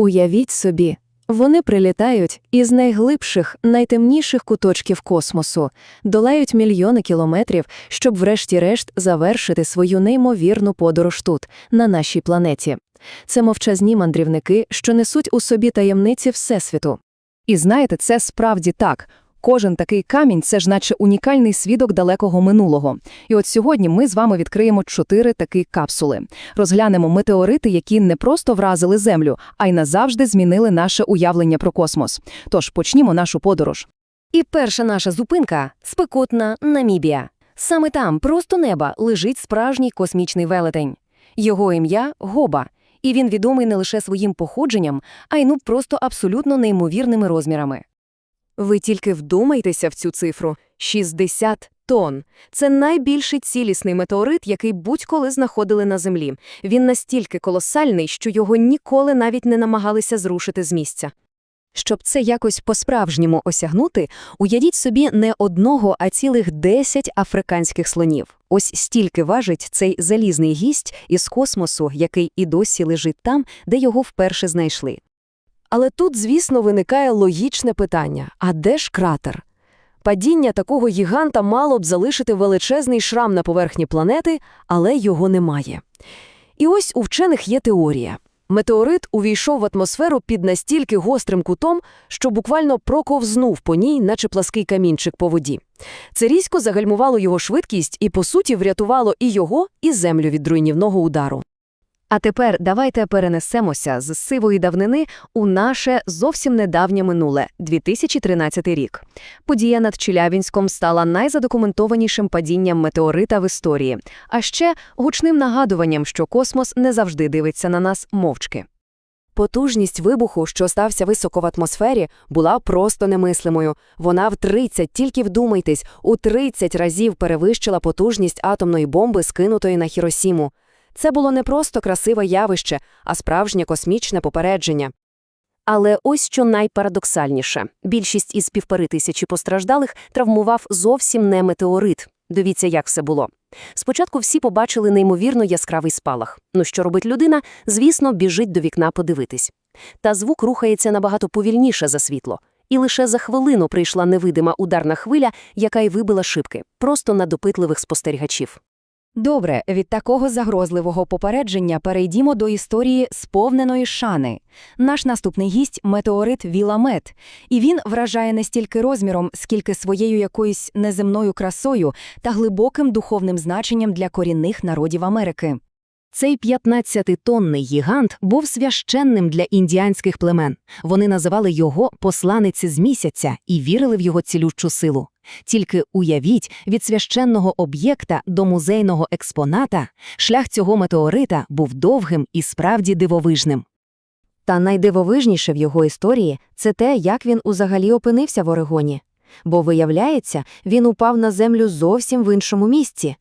Уявіть собі, вони прилітають із найглибших, найтемніших куточків космосу, долають мільйони кілометрів, щоб врешті-решт завершити свою неймовірну подорож тут, на нашій планеті. Це мовчазні мандрівники, що несуть у собі таємниці Всесвіту. І знаєте, це справді так. Кожен такий камінь це ж наче унікальний свідок далекого минулого. І от сьогодні ми з вами відкриємо чотири такі капсули. Розглянемо метеорити, які не просто вразили Землю, а й назавжди змінили наше уявлення про космос. Тож почнімо нашу подорож. І перша наша зупинка спекотна Намібія. Саме там, просто неба, лежить справжній космічний велетень. Його ім'я Гоба, і він відомий не лише своїм походженням, а й ну просто абсолютно неймовірними розмірами. Ви тільки вдумайтеся в цю цифру – 60 тонн. Це найбільший цілісний метеорит, який будь-коли знаходили на Землі. Він настільки колосальний, що його ніколи навіть не намагалися зрушити з місця. Щоб це якось по-справжньому осягнути, уявіть собі не одного, а цілих 10 африканських слонів. Ось стільки важить цей залізний гість із космосу, який і досі лежить там, де його вперше знайшли. Але тут, звісно, виникає логічне питання – а де ж кратер? Падіння такого гіганта мало б залишити величезний шрам на поверхні планети, але його немає. І ось у вчених є теорія. Метеорит увійшов в атмосферу під настільки гострим кутом, що буквально проковзнув по ній, наче плаский камінчик по воді. Це різко загальмувало його швидкість і, по суті, врятувало і його, і землю від руйнівного удару. А тепер давайте перенесемося з сивої давнини у наше зовсім недавнє минуле – 2013 рік. Подія над Челябінськом стала найзадокументованішим падінням метеорита в історії, а ще гучним нагадуванням, що космос не завжди дивиться на нас мовчки. Потужність вибуху, що стався високо в атмосфері, була просто немислимою. Вона в 30, тільки вдумайтесь, у 30 разів перевищила потужність атомної бомби, скинутої на Хіросіму. Це було не просто красиве явище, а справжнє космічне попередження. Але ось що найпарадоксальніше. Більшість із півтори тисячі постраждалих травмував зовсім не метеорит. Дивіться, як все було. Спочатку всі побачили неймовірно яскравий спалах. Ну що робить людина? Звісно, біжить до вікна подивитись. Та звук рухається набагато повільніше за світло. І лише за хвилину прийшла невидима ударна хвиля, яка й вибила шибки, просто на допитливих спостерігачів. Добре, від такого загрозливого попередження перейдімо до історії сповненої шани. Наш наступний гість метеорит Віламет, і він вражає не стільки розміром, скільки своєю якоюсь неземною красою та глибоким духовним значенням для корінних народів Америки. Цей 15-тонний гігант був священним для індіанських племен. Вони називали його посланиці з місяця і вірили в його цілющу силу. Тільки уявіть, від священного об'єкта до музейного експоната шлях цього метеорита був довгим і справді дивовижним. Та найдивовижніше в його історії це те, як він узагалі опинився в Орегоні. Бо, виявляється, він упав на землю зовсім в іншому місці.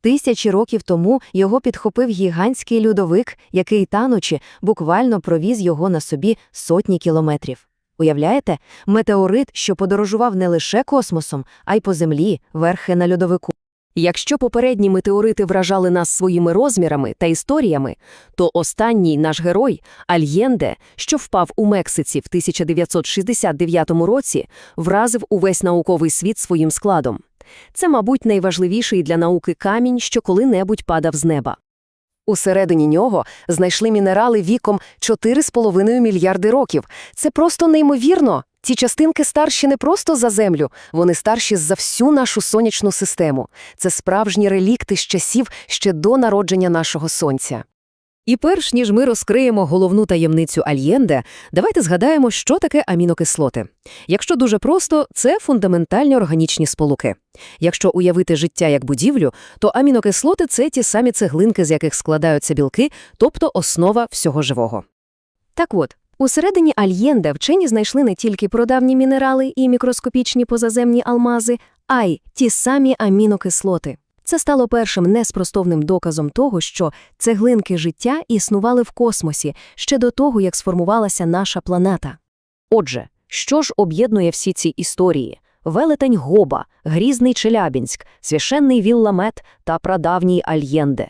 Тисячі років тому його підхопив гігантський льодовик, який, танучи, буквально провіз його на собі сотні кілометрів. Уявляєте, метеорит, що подорожував не лише космосом, а й по землі, верхи на льодовику. Якщо попередні метеорити вражали нас своїми розмірами та історіями, то останній наш герой Альєнде, що впав у Мексиці в 1969 році, вразив увесь науковий світ своїм складом. Це, мабуть, найважливіший для науки камінь, що коли-небудь падав з неба. Усередині нього знайшли мінерали віком 4,5 мільярди років. Це просто неймовірно. Ці частинки старші не просто за Землю, вони старші за всю нашу сонячну систему. Це справжні релікти з часів ще до народження нашого сонця. І перш ніж ми розкриємо головну таємницю Альєнде, давайте згадаємо, що таке амінокислоти. Якщо дуже просто, це фундаментальні органічні сполуки. Якщо уявити життя як будівлю, то амінокислоти це ті самі цеглинки, з яких складаються білки, тобто основа всього живого. Так от, усередині Альєнде вчені знайшли не тільки продавні мінерали і мікроскопічні позаземні алмази, а й ті самі амінокислоти. Це стало першим неспростовним доказом того, що цеглинки життя існували в космосі ще до того, як сформувалася наша планета. Отже, що ж об'єднує всі ці історії? Велетень Гоба, Грізний Челябінськ, священний Вілламет та прадавній Альєнде.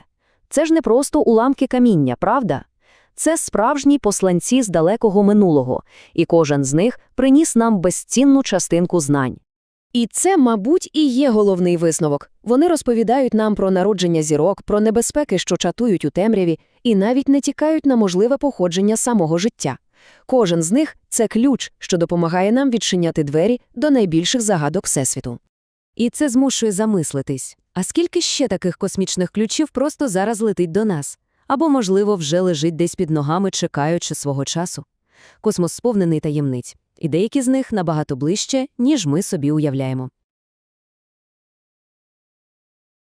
Це ж не просто уламки каміння, правда? Це справжні посланці з далекого минулого, і кожен з них приніс нам безцінну частинку знань. І це, мабуть, і є головний висновок. Вони розповідають нам про народження зірок, про небезпеки, що чатують у темряві, і навіть не тікають на можливе походження самого життя. Кожен з них це ключ, що допомагає нам відчиняти двері до найбільших загадок Всесвіту. І це змушує замислитись. А скільки ще таких космічних ключів просто зараз летить до нас? Або, можливо, вже лежить десь під ногами, чекаючи свого часу? Космос сповнений таємниць, і деякі з них набагато ближче, ніж ми собі уявляємо.